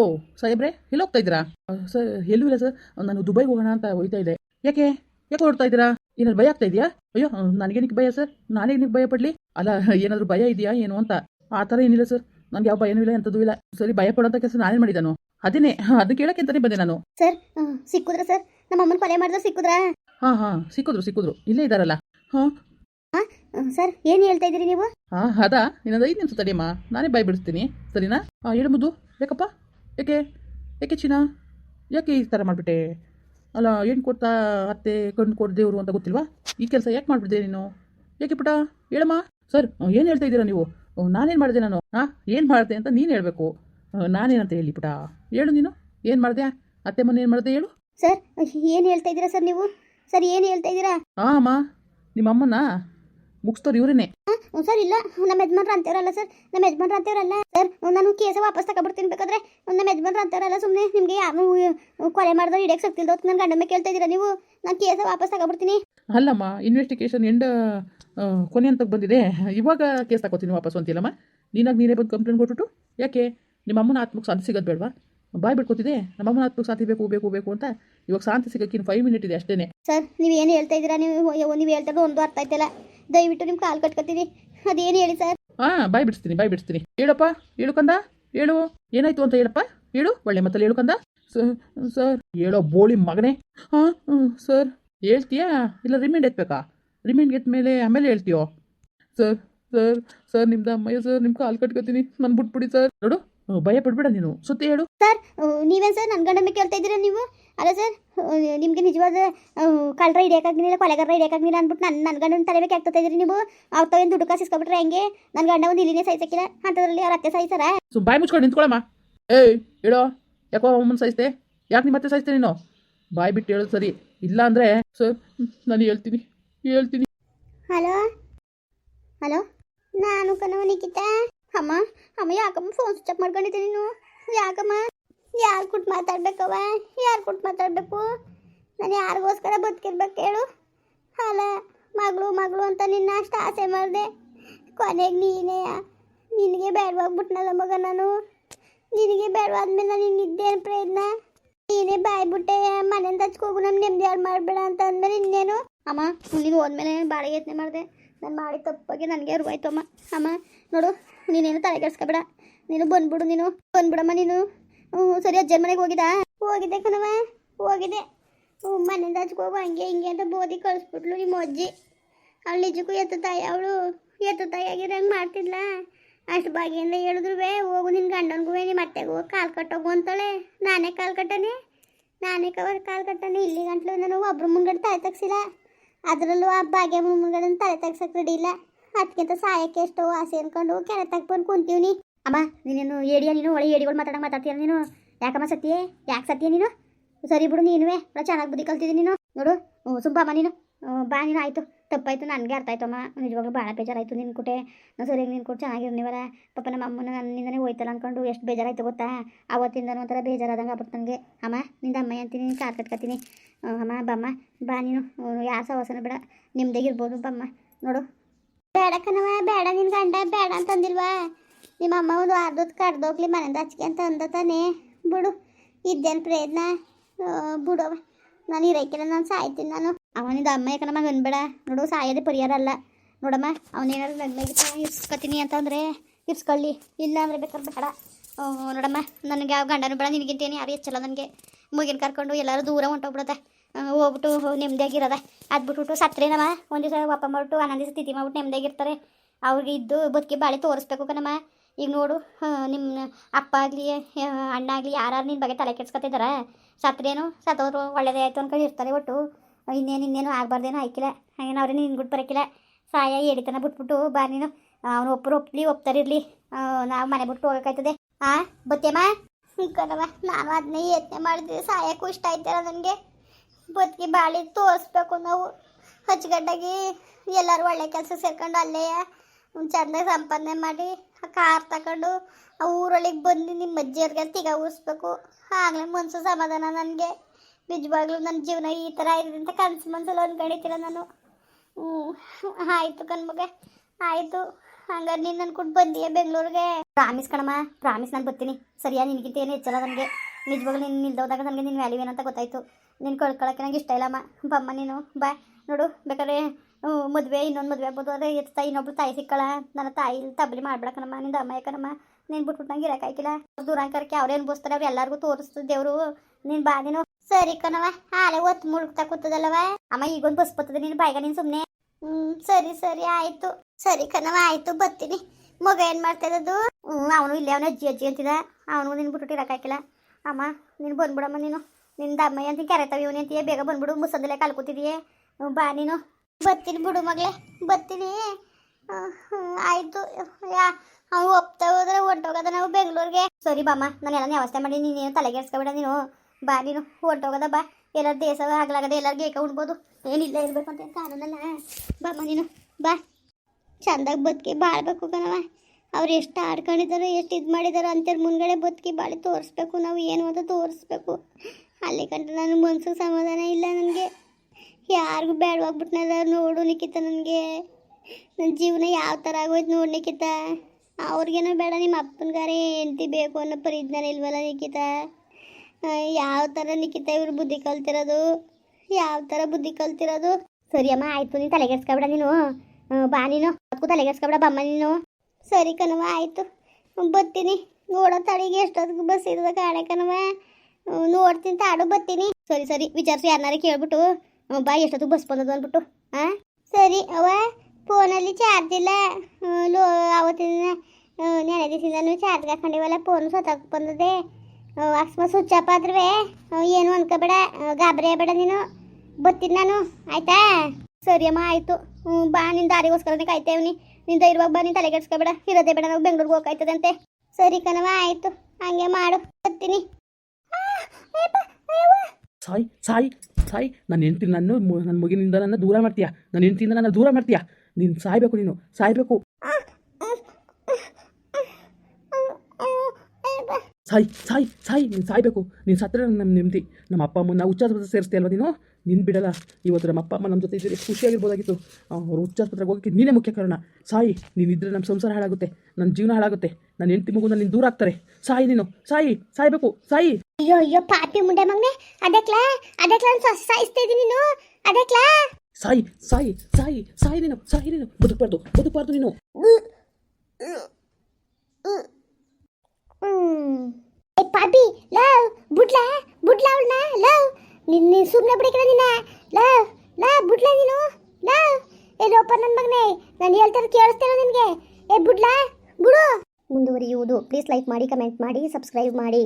ಓ ಸಾಹೇಬ್ರೆ ಎಲ್ಲಿ ಹೋಗ್ತಾ ಇದ್ದೀರಾ? ಸರ್ ಎಲ್ಲೂ ಇಲ್ಲ ಸರ್. ನಾನು ದುಬೈಗೆ ಹೋಗೋಣ ಅಂತ ಹೋಯ್ತಾ ಇದ್ದೆ. ಯಾಕೆ? ಯಾಕೆ ಹೊರಡ್ತಾ ಇದ್ದೀರಾ? ಏನಾದ್ರು ಭಯ ಆಗ್ತಾ ಇದೆಯಾ? ಅಯ್ಯೋ ನನಗೇನಕ್ಕೆ ಭಯ ಸರ್? ನಾನೇನಕ್ಕೆ ಭಯ ಪಡಲಿ? ಅಲ್ಲ ಏನಾದರೂ ಭಯ ಇದೆಯಾ ಏನು ಅಂತ? ಆ ಥರ ಏನಿಲ್ಲ ಸರ್. ನನಗೆ ಯಾವ ಭಯನೂ ಇಲ್ಲ ಎಂಥದ್ದು ಇಲ್ಲ. ಸರಿ ಭಯ ಪಡೋಂಥ ಕೆಲಸ ನಾನೇನು ಮಾಡಿದ್ದಾನು. ಅದೇನೆ ಅದು ಕೇಳಕ್ಕೆ ಅಂತಾನೆ ಬಂದೆ ನಾನು. ಸರ್ ಸಿಕ್ಕುದ್ರ ಸರ್? ನಮ್ಮ ಅಮ್ಮನ ಕೊಲೆ ಮಾಡಿದ್ರೆ ಸಿಕ್ಕುದ್ರ? ಹಾಂ ಹಾಂ ಸಿಕ್ಕಿದ್ರು ಸಿಕ್ಕಿದ್ರು. ಇಲ್ಲೇ ಇದ್ದಾರಲ್ಲ. ಹಾಂ. ಸರ್ ಏನು ಹೇಳ್ತಾ ಇದ್ದೀರಿ ನೀವು? ಹಾಂ ಅದಾ? ಇನ್ನೊಂದು ಐದು ನಿಮಿಷ ತಡಿಯಮ್ಮ. ನಾನೇ ಬಾಯ್ ಬಿಡಿಸ್ತೀನಿ ಸರಿನಾ ಹಾಂ ಮುದ್ದು ಏಕೆ? ಯಾಕೆ ಚಿನ್ನ ಯಾಕೆ ಈ ಥರ ಮಾಡಿಬಿಟ್ಟೆ? ಅಲ್ಲ ಏನು ಕೊಡ್ತಾ ಅತ್ತೆ ಕಣ್ಣು ಕೊಡ್ದೇವ್ರು ದೇವರು ಅಂತ ಗೊತ್ತಿಲ್ವಾ? ಈ ಕೆಲಸ ಯಾಕೆ ಮಾಡಿಬಿಡ್ದೆ ನೀನು? ಯಾಕೆ ಪುಟ? ಹೇಳಮ್ಮ. ಸರ್ ಏನು ಹೇಳ್ತಾ ಇದ್ದೀರಾ ನೀವು? ನಾನೇನು ಮಾಡಿದೆ ನಾನು? ಹಾಂ ಏನು ಮಾಡಿದೆ ಅಂತ ನೀನು ಹೇಳಬೇಕು. ನಾನೇನಂತ ಹೇಳಿ ಪುಟ? ಹೇಳು ನೀನು. ಏನು ಮಾಡಿದೆ? ಅತ್ತೆ ಮೊನ್ನೆ ಏನು ಮಾಡಿದೆ ಹೇಳು. ಸರ್ ಏನು ಹೇಳ್ತಾ ಇದ್ದೀರಾ ಸರ್ ನೀವು? ಸರ್ ಏನು ಹೇಳ್ತಾ ಇದ್ದೀರಾ? ಹಾಂ ಅಮ್ಮ. ನಿಮ್ಮ ಅಮ್ಮನ? ಮುಗಿಸ್ತೋರು ಇವರೇನೆ. ಹ್ಞೂ ಸರ್ ಇಲ್ಲ. ನಮ್ಮ ಯಜಮಾನ್ರ ಅಂತೇವ್ರಲ್ಲ ಸರ್. ನಮ್ಮ ಯಜಮಾನ್ರ ಅಂತೇವ್ರಲ್ಲ ಸರ್. ನಾನು ಕೇಸ ವಾಪಸ್ ತಗೊಬಿಡ್ತೀನಿ ಬೇಕಾದ್ರೆ. ನಮ್ಮ ಯಜಮಾನ್ರ ಅಂತೇವ್ರಲ್ಲ ಸುಮ್ಮನೆ ನಿಮಗೆ ಯಾರು ಕೊಲೆ ಮಾಡಿದ್ರೆ ಹಿಡಿಯಕ್ಕೆ ಸಕ್ತಿಲ್ದ ನನ್ನ ಗಂಡಮ್ಮ ಕೇಳ್ತಾ ಇದ್ದೀರಾ ನೀವು? ನಾನು ಕೇಸ ವಾಪಸ್ ತಗೊಬಿಡ್ತೀನಿ ಅಲ್ಲಮ್ಮ ಇನ್ವೆಸ್ಟಿಗೇಷನ್ ಎಂಡ್ ಕೊನೆ ಅಂತ ಬಂದಿದೆ. ಇವಾಗ ಕೇಸ್ ತಗೋತೀನಿ ವಾಪಸ್ ಅಂತಿಲ್ಲಮ್ಮ ನೀನಾಗ ನೀನೇ ಬಂದು ಕಂಪ್ಲೇಂಟ್ ಕೊಟ್ಬಿಟ್ಟು? ಯಾಕೆ? ನಿಮ್ಮ ಅಮ್ಮನ ಆತ್ಮಕ್ಕೆ ಶಾಂತಿ ಸಿಗೋದು ಬೇಡವಾ? ಬಾಯ್ ಬಿಡ್ಕೊತಿದೆ ನಮ್ಮ ಅಮ್ಮನ ಆತ್ಮಕ್ಕೆ ಶಾಂತಿ ಬೇಕು ಬೇಕು ಬೇಕು ಅಂತ ಇವಾಗ ಶಾಂತಿ ಇನ್ನು ಫೈವ್ ಮಿನಿಟ್ ಇದೆ ಅಷ್ಟೇ ಸರ್ ನೀವು ಏನು ಹೇಳ್ತಾ ಇದ್ದೀರಾ? ನೀವು ನೀವು ಹೇಳ್ತಾ ಒಂದು ಅರ್ಥ ಆಯ್ತಲ್ಲ. ದಯವಿಟ್ಟು ನಿಮ್ಮ ಕಾಲ್ ಕಟ್ಕೊತೀನಿ. ಅದೇನು ಹೇಳಿ ಸರ್? ಹಾ ಬಾಯ್ ಬಿಡಿಸ್ತೀನಿ ಬಾಯ್ ಬಿಡಿಸ್ತೀನಿ. ಹೇಳಪ್ಪ ಹೇಳು ಕಂದ ಹೇಳು. ಏನಾಯ್ತು ಅಂತ ಹೇಳಪ್ಪ ಹೇಳು ಒಳ್ಳೆ ಮತ್ತಲ್ಲಿ ಹೇಳು ಕಂದ. ಸರ್ ಹೇಳೋ ಬೋಳಿ ಮಗನೇ. ಹಾಂ ಸರ್ ಹೇಳ್ತೀಯಾ? ಇಲ್ಲ ರಿಮೈಂಡ್ ಎತ್ಬೇಕಾ? ರಿಮೈಂಡ್ ಎತ್ತ ಮೇಲೆ ಆಮೇಲೆ ಹೇಳ್ತೀಯೋ? ಸರ್ ಸರ್ ಸರ್ ನಿಮ್ದು ಅಮ್ಮಯ್ಯ ಸರ್ ನಿಮ್ಮ ಕಾಲು ಕಟ್ಕೊತೀನಿ. ನಾನು ಬಿಟ್ಬಿಡಿ ಸರ್. ನೋಡು ಭಯ ಪಡ್ಬೇಡ ನೀನು. ಸುತ್ತಿ ಹೇಳು. ಸರ್ ನೀವೇ ಸರ್ ನನ್ನ ಗಂಡ ಕೇಳ್ತಾ ಇದ್ದೀರಾ ನೀವು? ಅಲ್ಲ ಸರ್ ನಿಮಗೆ ನಿಜವಾದ ಕಳ್ಳರ ಹಿಡಿಯೋಕ್ಕಾಗ್ಲಿಲ್ಲ ಕೊಲೆಗಾರ ಹಿಡಿಯೋಕ್ಕಾಗ್ಲಿಲ್ಲ ಅಂದ್ಬಿಟ್ಟು ನನ್ನ ನನ್ನ ಗಂಡನ ತಲೆ ಮೇಲೆ ಆಗ್ತಾ ಇದ್ದೀರಿ ನೀವು? ಅವ್ರ ಏನು ದುಡ್ಡು ಕಾಸಿಸ್ಕೊಬಿಟ್ರೆ ಹೆಂಗೆ? ನನ್ನ ಗಂಡ ಒಂದು ಇಲ್ಲಿನೇ ಸಾಯಿಸಕ್ಕಿಲ್ಲ ಅಂಥದ್ರಲ್ಲಿ ಅವ್ರ ಅತ್ತೆ ಸಾಯಿಸಾರ ಸೊ ಬಾಯಿ ಮುಚ್ಕೊಂಡು ನಿಂತ್ಕೊಳಮ್ಮ ಏಯ್ ಹೇಳೋ ಯಾಕೋ ಅಮ್ಮನ ಸಾಯಿಸ್ತೆ ಯಾಕೆ ನಿಮ್ಮ ಮತ್ತೆ ಸಾಯಿಸ್ತೆ ನೀನು? ಬಾಯ್ ಬಿಟ್ಟು ಹೇಳೋದು ಸರಿ. ಇಲ್ಲ ಅಂದರೆ ಸರ್ ನಾನು ಹೇಳ್ತೀನಿ ಹೇಳ್ತೀನಿ. ಹಲೋ? ಹಲೋ? ನಾನು ನಿಖಿತ. ಅಮ್ಮ ಅಮ್ಮ ಯಾಕಮ್ಮ ಫೋನ್ ಸ್ವಿಚ್ ಆಫ್ ಮಾಡ್ಕೊಂಡಿದ್ದೀನಿ ನೀನು? ಯಾಕಮ್ಮ? ಯಾರು ಕೊಟ್ಟು ಮಾತಾಡ್ಬೇಕವ ಯಾರು ಕೊಟ್ಟು ಮಾತಾಡಬೇಕು? ನಾನು ಯಾರಿಗೋಸ್ಕರ ಬದುಕಿರ್ಬೇಕು ಹೇಳು ಅಲ್ಲ, ಮಗಳು ಮಗಳು ಅಂತ ನಿನ್ನ ಅಷ್ಟು ಆಸೆ ಮಾಡಿದೆ. ಕೊನೆಗೆ ನೀನೇ ನಿನಗೆ ಬೇಡವಾಗ್ಬಿಟ್ನಲ್ಲ ಮಗ ನಾನು. ನಿನಗೆ ಬೇಡವಾದ್ಮೇಲೆ ನಾನು ಇನ್ನಿದ್ದೇನು ಪ್ರಯತ್ನ? ನೀನೇ ಬಾಯ್ಬಿಟ್ಟೆ, ಮನೆಯಿಂದ ಹಚ್ಕೋಗು ನಮ್ಮ ನೆಮ್ಮದಿ ಯಾರು ಮಾಡಬೇಡ ಅಂತ ಅಂದ್ಮೇಲೆ ಇನ್ನೇನು? ಅಮ್ಮ ನೀನು ಹೋದ್ಮೇಲೆ ಬಾಡಿಗೆ ಯತ್ನೆ ಮಾಡಿದೆ. ನಾನು ಮಾಡಿ ತಪ್ಪಾಗಿ ನನಗೆ ಅರಿವಾಯ್ತು ಅಮ್ಮ. ಅಮ್ಮ, ನೋಡು, ನೀನೇನು ತಲೆ ಕೆಡ್ಸ್ಕೊಬೇಡ. ನೀನು ಬಂದ್ಬಿಡು ನೀನು. ಬಂದ್ಬಿಡಮ್ಮ ನೀನು. ಹ್ಞೂ ಸರಿ, ಅಜ್ಜನ ಮನೆಗೆ ಹೋಗಿದ್ದಾ ಹೋಗಿದ್ದೆ ಕಣವ ಹೋಗಿದೆ ಹ್ಞೂ, ಮನೆಯಿಂದ ಹೋಗು, ಹಂಗೆ ಹಿಂಗೆ ಅಂತ ಬೋದಿ ಕಳಿಸ್ಬಿಟ್ಲು ನಿಮ್ಮ ಅಜ್ಜಿ. ಅವಳು ನಿಜಕ್ಕೂ ಎತ್ತ ತಾಯಿ, ಅವಳು ಎತ್ತ ತಾಯಿ ಆಗಿರಂಗೆ ಮಾಡ್ತಿದ್ಲ. ಅಷ್ಟು ಬಾಗಿಯಿಂದ ಹೇಳಿದ್ರು ಹೋಗು ನಿನ್ನ ಗಂಡನಿಗೂ ನಿಮ್ಮ ಅತ್ತೆಗೂ ಕಾಲು ಕಟ್ಟೋಗು ಅಂತಾಳೆ. ನಾನೇ ಕಾಲು ಕಟ್ಟನೆ? ನಾನೇ ಕವರ್ ಕಾಲು ಕಟ್ಟನೆ? ಇಲ್ಲಿ ಗಂಟ್ಲು ನಾನು ಒಬ್ರ ಮುಂಗಡೆ ತಲೆ ತಗ್ಸಿಲ್ಲ. ಅದರಲ್ಲೂ ಆ ಭಾಗ್ಯ ಮುಂಗಡೆ ತಲೆ ತಗ್ಸಕ್ಕೆ ರೆಡಿ ಇಲ್ಲ. ಅದಕ್ಕಿಂತ ಸಾಯಕ್ಕೆ ಎಷ್ಟೋ ಆಸೆ ಅನ್ಕೊಂಡು ಕೆರೆ ತಗ್ಬಂದು ಕುಂತೀವ್ನಿ. ಅಮ್ಮ, ನೀನೇನು ಏಡಿಯ ನೀನು? ಒಳ್ಳೆ ಏಡಿಗಳು ಮಾತಾಡೋ ಮಾತಾಡ್ತೀಯ ನೀನು? ಯಾಕಮ್ಮ ಸತ್ಯ? ಯಾಕೆ ಸತ್ಯ ನೀನು? ಸರಿ ಬಿಡು, ನೀನುವೆ. ಒಳ್ಳೆ ಚೆನ್ನಾಗಿ ಬುದ್ಧಿ ಕಲ್ತಿದ್ದೀನಿ ನೀನು. ನೋಡು ಅಮ್ಮ ನೀನು. ಬಾ ನೀನು, ಆಯಿತು. ತಪ್ಪಾಯ್ತು, ನನಗೆ ಅರ್ಥ ಆಯ್ತು ಅಮ್ಮ. ನಿಜವಾಗ್ಲೂ ಭಾಳ ಬೇಜಾರಾಯಿತು ನಿನ್ನ ಕೊಟ್ಟೆ ನಾನು ಸರಿಯಾಗಿ ನಿನ್ನ ಕೊಟ್ಟು ಚೆನ್ನಾಗಿರ್ನಿವಲ್ಲ ಪಪ್ಪ ನಮ್ಮ ಅಮ್ಮನ ನನ್ನಿಂದನೇ ಹೋಯ್ತಲ್ಲ ಅಂದ್ಕೊಂಡು ಎಷ್ಟು ಬೇಜಾರಾಯ್ತು ಗೊತ್ತಾ? ಅವತ್ತಿಂದ ಒಂಥರ ಬೇಜಾರಾದಂಗೆ ಆಗ್ಬಿಡ್ತು ನನಗೆ. ಅಮ್ಮ, ನಿಂದ ಅಮ್ಮ ಅಂತೀನಿ, ನೀನು ಕಾರ್ ಕಟ್ಕೊತೀನಿ ಅಮ್ಮ ಬಮ್ಮ ಬಾ ನೀನು. ಯಾವ ಸವಾಸನ ಬೇಡ. ನಿಮ್ದಾಗಿರ್ಬೋದು ಬಮ್ಮ ನೋಡು. ಬೇಡ ಕಣವ ಬೇಡ ನಿನ್ನ ಗಂಡ, ಬೇಡ ಅಂತಂದಿಲ್ವಾ? ನಿಮ್ಮ ಅಮ್ಮ ಒಂದು ಅರ್ಧದ್ದು ಕಡ್ದೋಗ್ಲಿ ಮನೆಯಿಂದ ಹಚ್ಕೆ ಅಂತ ಅಂದ ತಾನೇ. ಬಿಡು, ಇದ್ದೇನು ಪ್ರಯತ್ನ? ಬಿಡವ ನಾನು ಇರೈಕಿಲ್ಲ, ನಾನು ಸಾಯ್ತೀನಿ ನಾನು. ಅವನಿಂದ ಅಮ್ಮ ಯಾಕನ ಮಗ ಅನ್ಬೇಡ. ನೋಡು, ಸಾಯೋದೇ ಪರಿಹಾರ ಅಲ್ಲ. ನೋಡಮ್ಮ, ಅವನೇನಾದ್ರು ನನ್ನ ಇರ್ಸ್ಕೊತೀನಿ ಅಂತಂದರೆ ಇರ್ಸ್ಕೊಳ್ಳಿ. ಇಲ್ಲ ಅಂದರೆ ಬೇಕಾದ್ರೆ ಬೇಡ. ನೋಡಮ್ಮ, ನನಗೆ ಯಾವ ಗಂಡನೂ ಬೇಡ, ನಿನಗಿಂತೇನು ಯಾರು ಹೆಚ್ಚಲ್ಲ ನನಗೆ. ಮುಗಿನ ಕರ್ಕೊಂಡು ಎಲ್ಲರೂ ದೂರ ಹೊಂಟೋಗ್ಬಿಡತ್ತೆ ಹೋಗ್ಬಿಟ್ಟು ನೆಮ್ಮದಿಯಾಗಿರೋದ ಅದು ಬಿಟ್ಬಿಟ್ಟು ಸತ್ರೇನಮ್ಮ ಒಂದು ದಿವಸ ವಾಪ ಮಾಡ್ಬಿಟ್ಟು ಹನ್ನೊಂದು ದಿವಸ ತಿಥಿ ಮಾಡ್ಬಿಟ್ಟು ನೆಮ್ಮದಿಯಾಗಿರ್ತಾರೆ ಅವ್ರಿಗೆ ಇದ್ದು ಬದುಕಿ ಬಾಳೆ ತೋರಿಸ್ಬೇಕು ಕಣಮ್ಮ. ಈಗ ನೋಡು ನಿಮ್ಮ ಅಪ್ಪ ಆಗಲಿ ಅಣ್ಣ ಆಗಲಿ ಯಾರು ನಿನ್ನ ಬಗ್ಗೆ ತಲೆ ಕೆಡ್ಸ್ಕೊತಿದ್ದಾರೆ ಸತ್ರೇನು? ಸತ್ತೋದ್ರು ಒಳ್ಳೇದೇ ಆಯಿತು ಅಂದ್ಕೊಂಡು ಇರ್ತಾರೆ ಒಟ್ಟು. ಇನ್ನೇನು ಇನ್ನೇನು ಆಗಬಾರ್ದೇನೋ ಆಯ್ಕಿಲ್ಲ. ಹಂಗೇನು ಅವ್ರೇನು ನಿನ್ನ ಬಿಟ್ಟು ಬರೋಕ್ಕಿಲ್ಲ ಸಾಯ ಎಡಿತನ ಬಿಟ್ಬಿಟ್ಟು ಬಾ ನೀನು. ಅವನು ಒಬ್ಬರು ಒಪ್ಪಲಿ ಒಪ್ತಾರಿರ್ಲಿ ನಾವು ಮನೆ ಬಿಟ್ಟು ಹೋಗೋಕ್ಕಾಯ್ತದೆ. ಹಾಂ ಬತ್ತೇಮ್ಮ ಕಣವ ನಾನು ಅದನ್ನೇ ಯತ್ನೆ ಮಾಡಿದ್ವಿ ಸಾಯಕ್ಕೂ ಇಷ್ಟ ಆಯ್ತಾರ ನನಗೆ. ಬದುಕಿ ಬಾಳಿ ತೋರಿಸ್ಬೇಕು ನಾವು. ಹಚ್ಚಗಡ್ಡಾಗಿ ಎಲ್ಲರೂ ಒಳ್ಳೆ ಕೆಲಸ ಸೇರ್ಕೊಂಡು ಅಲ್ಲೇ ಚೆನ್ನಾಗಿ ಸಂಪಾದನೆ ಮಾಡಿ. ಕಾರ್ ತಗೊಂಡು ಆ ಊರೊಳಗೆ ಬಂದು ನಿಮ್ಮ ಅಜ್ಜಿಯವ್ರಿಗೆ ತಿಗ ಊರಿಸ್ಬೇಕು. ಆಗಲೇ ಮನಸ್ಸು ಸಮಾಧಾನ ನನಗೆ. ನಿಜವಾಗ್ಲೂ ನನ್ನ ಜೀವನ ಈ ಥರ ಇದೆ ಅಂತ ಕನಸು ಮನಸ್ಸಲ್ಲಿ ಅಂದ್ಕೊಂಡಿದ್ದೀರ ನಾನು. ಹ್ಞೂ ಆಯಿತು ಕಣ್ಮಗೆ, ಆಯಿತು. ಹಂಗಾರೆ ನೀನು ನನ್ನ ಕೊಟ್ಟು ಬಂದಿಯ ಬೆಂಗಳೂರಿಗೆ? ಪ್ರಾಮಿಸ್ ಕಣಮ್ಮ, ಪ್ರಾಮಿಸ್ ನಾನು ಬರ್ತೀನಿ. ಸರಿಯಾ, ನಿನಗಿಂತ ಏನು ಹೆಚ್ಚಲ್ಲ ನನಗೆ? ನಿಜವಾಗ್ಲೂ ನೀನು ನಿಲ್ದೋದಾಗ ನನಗೆ ನಿನ್ನ ವ್ಯಾಲ್ಯೂ ಏನಂತ ಗೊತ್ತಾಯಿತು. ನೀನು ಕಳ್ಕೊಳಕ್ಕೆ ನನಗೆ ಇಷ್ಟ ಇಲ್ಲಮ್ಮ. ಬಮ್ಮ ನೀನು, ಬಾಯ್. ನೋಡು, ಬೇಕಾದ್ರೆ ಮದುವೆ ಇನ್ನೊಂದು ಮದುವೆ ಆಗ್ಬೋದು. ಅದೇ ತಾಯಿ ಇನ್ನೊಬ್ಳು ತಾಯಿ ಸಿಕ್ಕಳ? ನನ್ನ ತಾಯಿ ತಬ್ಲಿ ಮಾಡ್ಬೇಕನಮ್ಮ ನಿಂದ ಅಮ್ಮ ಯಾಕನಮ್ಮ? ನೀನು ಬಿಟ್ಬಿಟ್ಟು ನಂಗೆ ಇರೋಕ್ಕಾಯ್ಕಿಲ್ಲ ದೂರ ಕರಕ್ಕೆ ಅವ್ರು ಅನ್ಬೋಸ್ತಾರೆ ಅವ್ರು ಎಲ್ಲರಿಗೂ ತೋರಿಸ್ತದೆ ದೇವರು. ನೀನು ಬಾ ನೀನು ಸರಿ ಕಣವ ಹಾಲೆ ಒತ್ತು ಮುಳುಗ್ತಾ ಕೂತದಲ್ಲವ ಅಮ್ಮ ಈಗೊಂದು ಬಸ್ ಬರ್ತದೆ ನೀನು ಬಾಯ್ಗ ನೀನು ಸುಮ್ಮನೆ ಹ್ಞೂ ಸರಿ ಸರಿ ಆಯಿತು. ಸರಿ ಕಣವ ಆಯಿತು ಬರ್ತೀನಿ. ಮಗ ಏನು ಮಾಡ್ತಾ ಮಾಡ್ತಿರೋದು ಹ್ಞೂ ಅವನು ಇಲ್ಲೇ ಅವನ ಅಜ್ಜಿ ಅಜ್ಜಿ ಅಂತಿದ. ಅವನು ನೀನು ಬಿಟ್ಟು ಇರಕ್ಕಾಕಿಲ್ಲ ಅಮ್ಮ ನೀನು ಬಂದ್ಬಿಡಮ್ಮ ನೀನು. ನಿಂದ ಅಮ್ಮ ಅಂತ ಕರೆತಾವ ಇವನಿ ಅಂತೀಯ ಬೇಗ ಬಂದ್ಬಿಡು. ಮುಸಂದಲೆ ಹ್ಮ್, ಬಾ ನೀನು. ಬರ್ತೀನಿ ಬಿಡು ಮಗಳೇ, ಬರ್ತೀನಿ. ಆಯಿತು. ಅವ್ನು ಒಪ್ತಾ ಹೋದ್ರೆ ಹೊಂಟೋಗದ ನಾವು ಬೆಂಗಳೂರಿಗೆ. ಸರಿ ಬಾಮ್ಮ ನಾನು ಎಲ್ಲ ವ್ಯವಸ್ಥೆ ಮಾಡಿ, ನೀನು ತಲೆಗೆಡ್ಸ್ಕೊಬೇಡ ನೀನು. ಬಾ ನೀನು ಹೊಂಟೋಗದ ಬಾ. ಎಲ್ಲರ ದೇಶ ಆಗ್ಲಾಗದೆ ಎಲ್ಲರಿಗೆ ಏಕ ಉಣ್ಬೋದು. ಏನಿಲ್ಲ ಇರ್ಬೇಕು ಅಂತ ಕಾನೂನಲ್ಲ. ಬಾಮ್ಮ ನೀನು, ಬಾ. ಚಂದಾಗಿ ಬದುಕಿ ಬಾಳ್ಬೇಕು ಕಣವ ಅವ್ರು ಎಷ್ಟು ಆಡ್ಕೊಂಡಿದ್ದಾರೋ ಎಷ್ಟು ಇದು ಮಾಡಿದಾರೋ ಅಂತೇಳಿ ಮುಂದ್ಗಡೆ ಬದುಕಿ ಬಾಳಿ ತೋರಿಸ್ಬೇಕು, ನಾವು ಏನು ಅಂತ ತೋರಿಸ್ಬೇಕು. ಅಲ್ಲಿ ಕಂಡ್ರೆ ನನ್ನ ಮನ್ಸಿಗೆ ಸಮಾಧಾನ ಇಲ್ಲ ನನಗೆ. ಯಾರಿಗೂ ಬೇಡವಾಗ್ಬಿಟ್ನಲ್ಲ ನೋಡು ನಿಖಿತ ನನಗೆ. ನನ್ನ ಜೀವನ ಯಾವ ಥರ ಆಗೋಯ್ತು ನೋಡು ನಿಖಿತ. ಅವ್ರಿಗೇನೋ ಬೇಡ, ನಿಮ್ಮ ಅಪ್ಪನಗಾರ ಹೆಂಡತಿ ಬೇಕು ಅನ್ನೋ ಪರಿಜ್ಞಾನ ಇಲ್ವಲ್ಲ ನಿಖಿತ? ಯಾವ ಥರ ನಿಖಿತ ಇವ್ರು ಬುದ್ಧಿ ಕಲ್ತಿರೋದು? ಯಾವ ಥರ ಬುದ್ಧಿ ಕಲ್ತಿರೋದು? ಸರಿ ಅಮ್ಮ, ಆಯಿತು, ನೀನು ತಲೆಗೆಡ್ಸ್ಕೊಬೇಡ ನೀನು. ಬಾ ನೀನು. ಅದಕ್ಕೂ ತಲೆಗೆಡ್ಸ್ಕೊಬೇಡ ಬಮ್ಮ ನೀನು. ಸರಿ ಕಣವ ಆಯಿತು. ಬರ್ತೀನಿ. ನೋಡೋ ತಳಿಗೆ ಎಷ್ಟೊತ್ತಿಗೆ ಬಸ್ ಇರೋದ ಕಾಣೆ ಕಣವ ನೋಡ್ತೀನಿ, ತಾಡು ಬರ್ತೀನಿ. ಸರಿ ಸರಿ, ವಿಚಾರಿಸಿ ಯಾರನ್ನಾರು ಕೇಳ್ಬಿಟ್ಟು. ಹ್ಮ್, ಎಷ್ಟೊತ್ತು ಬಸ್ ಬಂದದು ಅಂದ್ಬಿಟ್ಟು ಹಾಂ ಸರಿ ಅವ ಫೋನಲ್ಲಿ ಚಾರ್ಜ್ ಇಲ್ಲ. ಲೋ ಅವತ್ತಿನ ನೆನೆ ದಿವಸದಿಂದ ಚಾರ್ಜ್ ಹಾಕೊಂಡಿವಲ್ಲ ಫೋನ್ ಸ್ವತಃ ಬಂದದೆ. ಅಕಸ್ಮಾತ್ ಸ್ವಿಚ್ ಆಫ್ ಆದ್ರೆ ಏನು ಅನ್ಕೋಬೇಡ ಗಾಬರಿ ಬೇಡ ನೀನು. ಬರ್ತೀನಿ ನಾನು ಆಯ್ತಾ? ಸರಿ ಅಮ್ಮ ಆಯ್ತು. ಬಾ ನಿನ್ನ ದಾರಿಗೋಸ್ಕರನೇ ಕಾಯ್ತೇವ್ನಿ ನಿಂದ ಇರುವಾಗ ಬಾ ತಲೆ ತಲೆಗೆಡ್ಸ್ಕೊಬೇಡ ಇರೋದೇ ಬೇಡ ನಾವು ಬೆಂಗಳೂರಿಗೆ ಹೋಗ್ಕಾಯ್ತದಂತೆ. ಸರಿ ಕಣವ ಆಯ್ತು. ಹಂಗೆ ಮಾಡು. ಬರ್ತೀನಿ. ಸಾಯಿ ಸಾಯಿ ಸಾಯಿ ನನ್ನ ಹೆಂಡ್ತಿ ನನ್ನ ನನ್ನ ಮಗಿನಿಂದ ನನ್ನ ದೂರ ಮಾಡ್ತೀಯಾ? ನನ್ನ ಹೆಂಡ್ತಿಯಿಂದ ನನ್ನ ದೂರ ಮಾಡ್ತೀಯಾ? ನೀನು ಸಾಯ್ಬೇಕು ನೀನು, ಸಾಯ್ಬೇಕು. ಸಾಯಿ ಸಾಯಿ ಸಾಯಿ ನೀನು ಸಾಯ್ಬೇಕು. ನೀನು ಸತ್ತರೆ ನಮ್ಮ ನೆಮ್ಮದಿ ನಮ್ಮ ಅಪ್ಪ ಅಮ್ಮನ ಹುಚ್ಚಾಸ್ಪತ್ರೆ ಸೇರಿಸ್ತೇ ಅಲ್ವಾ ನೀನು? ನಿನ್ನ ಬಿಡಲ್ಲ. ಇವತ್ತು ನಮ್ಮ ಅಪ್ಪ ಅಮ್ಮ ನಮ್ಮ ಜೊತೆ ಇದ್ದರೆ ಖುಷಿಯಾಗಿರ್ಬೋದಾಗಿತ್ತು ಅವ್ರು ಹುಚ್ಚಾಸ್ಪತ್ರೆಗೆ ಹೋಗೋಕ್ಕೆ ನೀನೇ ಮುಖ್ಯ ಕಾರಣ. ಸಾಯಿ ನೀನು ಇದ್ದರೆ ನಮ್ಮ ಸಂಸಾರ ಹಾಳಾಗುತ್ತೆ. ನನ್ನ ಜೀವನ ಹಾಳಾಗುತ್ತೆ. ನನ್ನ ಹೆಂಡತಿ ಮಗು ನೀನು ದೂರ ಆಗ್ತಾರೆ ಸಾಯಿ ನೀನು. ಸಾಯಿ ಸಾಯ್ಬೇಕು. ಸಾಯಿ. ಅಯ್ಯೋ ಅಯ್ಯೋ ಪಾಪಿ ಮುಂಡೆ ಮಗನೆ. ಅದಕ್ಲಾ ಅದಕ್ಲಾ ನಾನು ಸಾಯಿಸ್ತಾ ಇದ್ದೀನಿ ನೀನು. ಅದಕ್ಲಾ. ಸಾಯಿ ಸಾಯಿ ಸಾಯಿ ಸಾಯಿ ನೀನು. ಸಾಯಿ ನೀನು. ಬದುಕಬಾರ್ದು. ಬದುಕಬಾರ್ದು ನೀನು. ಪಾಪಿ ಲವ್ ಬುಡ್ಲ ಬುಡ್ಲ ಅವಳನ್ನ ಲವ್ ನಿನ್ನ ಸುಮ್ಮನೆ ಬಿಡಿಕಡ ನಿನ್ನ ಲವ್ ಲಾ ಬುಡ್ಲ ನೀನು. ಲವ್ ಏ, ಲೋಪ ನನ್ನ ಮಗನೇ, ನಾನು ಹೇಳ್ತಾರೆ ಕೇಳಿಸ್ತೇನೆ ನಿನಗೆ. ಏ, ಬುಡ್ಲಾ, ಬುಡು. ಮುಂದುವರಿಯುವುದು. ಪ್ಲೀಸ್ ಲೈಕ್ ಮಾಡಿ ಕಮೆಂಟ್ ಮಾಡಿ ಸಬ್ಸ್ಕ್ರೈಬ್ ಮಾಡಿ.